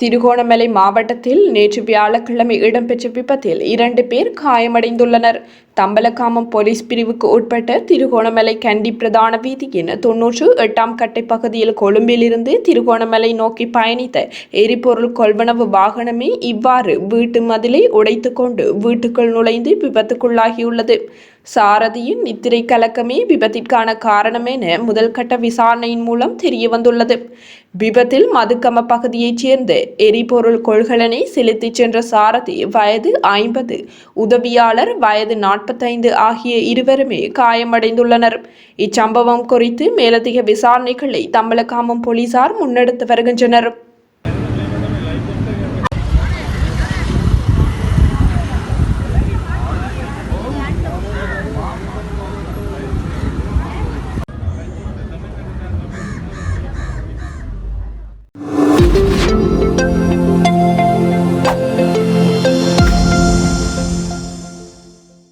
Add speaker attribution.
Speaker 1: திருகோணமலை மாவட்டத்தில் நேற்று வியாழக்கிழமை இடம்பெற்ற விபத்தில் இரண்டு பேர் காயமடைந்துள்ளனர். தம்பலகாமம் போலீஸ் பிரிவுக்கு உட்பட்ட திருகோணமலை கண்டி பிரதான வீதியின் தொன்னூற்று எட்டாம் கட்டை பகுதியில் கொழும்பிலிருந்து திருகோணமலை நோக்கி பயணித்த எரிபொருள் கொள்வனவு வாகனமே இவ்வாறு வீட்டு மதிலை உடைத்துக்கொண்டு வீட்டுக்குள் நுழைந்து விபத்துக்குள்ளாகியுள்ளது. சாரதியின் நித்திரை கலக்கமே விபத்திற்கான காரணம் என முதல் கட்ட விசாரணையின் மூலம் தெரிய வந்துள்ளது விபத்தில் மதுக்கம பகுதியைச் சேர்ந்த எரிபொருள் கொள்கலனை செலுத்திச் சென்ற சாரதி வயது ஐம்பது. உதவியாளர் வயது நாற்பத்தைந்து ஆகிய இருவருமே காயமடைந்துள்ளனர். இச்சம்பவம் குறித்து மேலதிக விசாரணைகளை தம்பலகாமம் போலீசார் முன்னெடுத்து வருகின்றனர்.